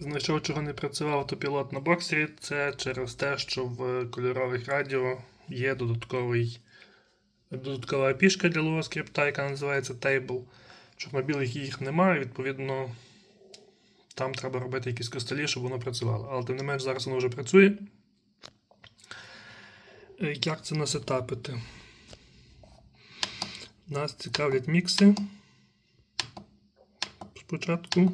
Знайшов, чого не працював автопілот на боксері. Це через те, що в кольорових радіо є додатковий, додаткова пішка для Lua скрипта, яка називається Table. Чорнобілих їх немає, відповідно, там треба робити якісь костелі, щоб воно працювало. Але тим не менш, зараз воно вже працює. Е, Як це насетапити? Нас цікавлять мікси. Спочатку.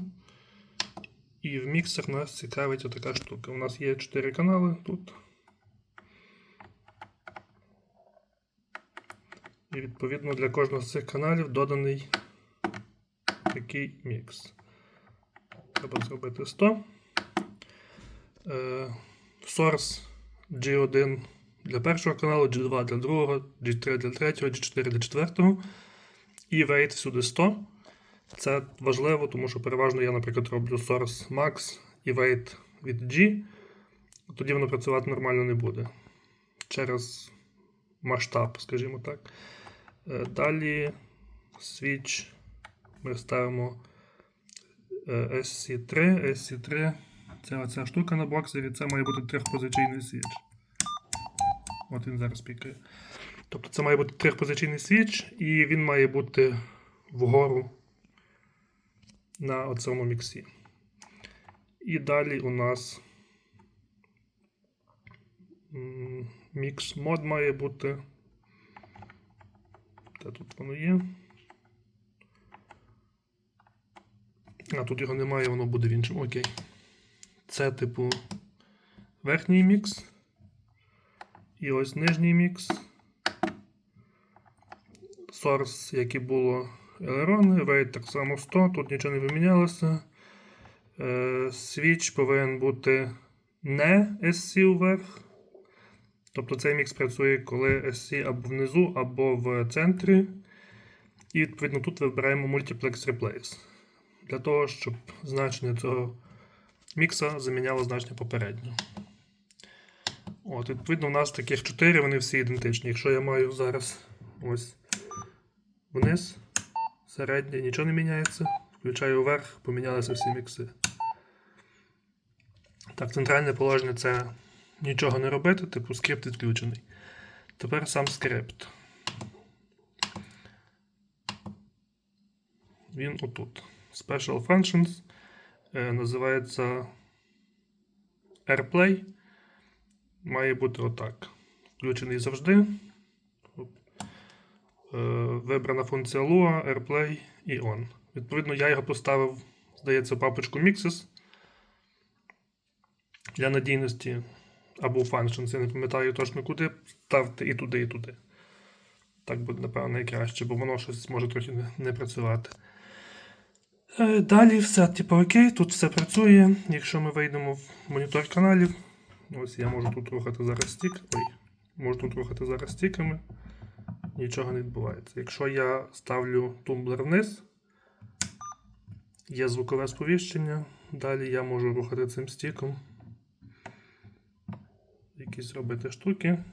І в міксер нас цікавить отака штука. У нас є 4 канали тут. І відповідно для кожного з цих каналів доданий такий мікс. Треба зробити 100. Е, Source G1 для першого каналу, G2 для другого, G3 для третього, G4 для четвертого. І weight всюди 100. Це важливо, тому що переважно я, наприклад, роблю Source Max і Weight від G. Тоді воно працювати нормально не буде. Через масштаб, скажімо так. Е, Далі switch ми ставимо е, SC3. SC3 це оця штука на боксері, це має бути трьохпозиційний свіч. От він зараз пікає. Тобто це має бути трьохпозиційний свіч, і він має бути вгору на оцьому міксі. І далі у нас мікс мод має бути. Де тут воно є? А, тут його немає, воно буде в іншому. Окей. Це, типу, верхній мікс. І ось нижній мікс. Source, як і було елерони, weight так само 100, тут нічого не помінялося. Е, Switch повинен бути не SC вверх. Тобто цей мікс працює, коли SC або внизу, або в центрі. І відповідно тут вибираємо Multiplex Replace. Для того, щоб значення цього мікса заміняло значення попереднього. От, Відповідно, у нас таких 4, вони всі ідентичні. Якщо я маю зараз ось вниз, середнє, нічого не міняється. Включаю вверх, помінялися всі мікси. Так, центральне положення це нічого не робити, типу скрипт відключений. Тепер сам скрипт. Він отут. Special Functions е, називається AirPlay. Має бути отак. Включений завжди. Е, вибрана функція Lua, AirPlay і On. Відповідно, я його поставив, здається, в папочку Mixes. Для надійності або Functions, я не пам'ятаю точно куди. Ставте і туди, і туди. Так буде, напевно, найкраще, бо воно щось може трохи не, не працювати. Е, Далі все, типу, окей, тут все працює. Якщо ми вийдемо в монітор каналів, ось я можу тут рухати зараз стік. Ой, можу тут рухати зараз стіками. Нічого не відбувається. Якщо я ставлю тумблер вниз, є звукове сповіщення. Далі я можу рухати цим стіком. Якісь робити штуки.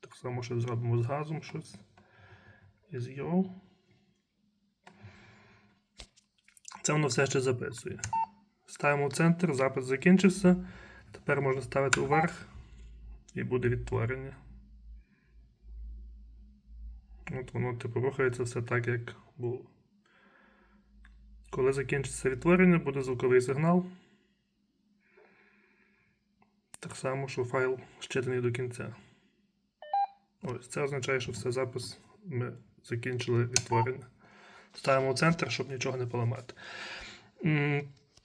Так само ще зробимо з газом щось. Із його. Це воно все ще записує. Ставимо в центр, запис закінчився. Тепер можна ставити вверх і буде відтворення. От воно типу рухається все так, як було. Коли закінчиться відтворення, буде звуковий сигнал. Так само, що файл щитаний до кінця. Ось це означає, що все запис ми закінчили відтворення. Ставимо в центр, щоб нічого не поламати.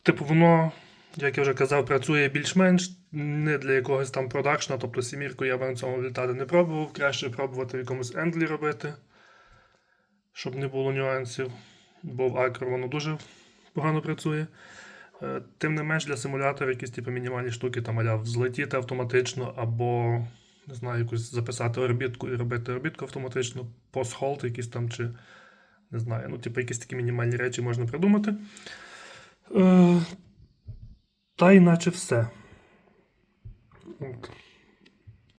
Типу, воно, як я вже казав, працює більш-менш не для якогось там продакшна, тобто сімірку я би на цьому літати не пробував. Краще пробувати в якомусь ендлі робити, щоб не було нюансів, бо в Acro воно дуже погано працює. Е, Тим не менш для симулятора якісь типу, мінімальні штуки там аля взлетіти автоматично, або не знаю, якусь записати орбітку і робити орбітку автоматично, пост-холд якийсь там, чи не знаю, ну, типу, якісь такі мінімальні речі можна придумати. Та й наче все. От.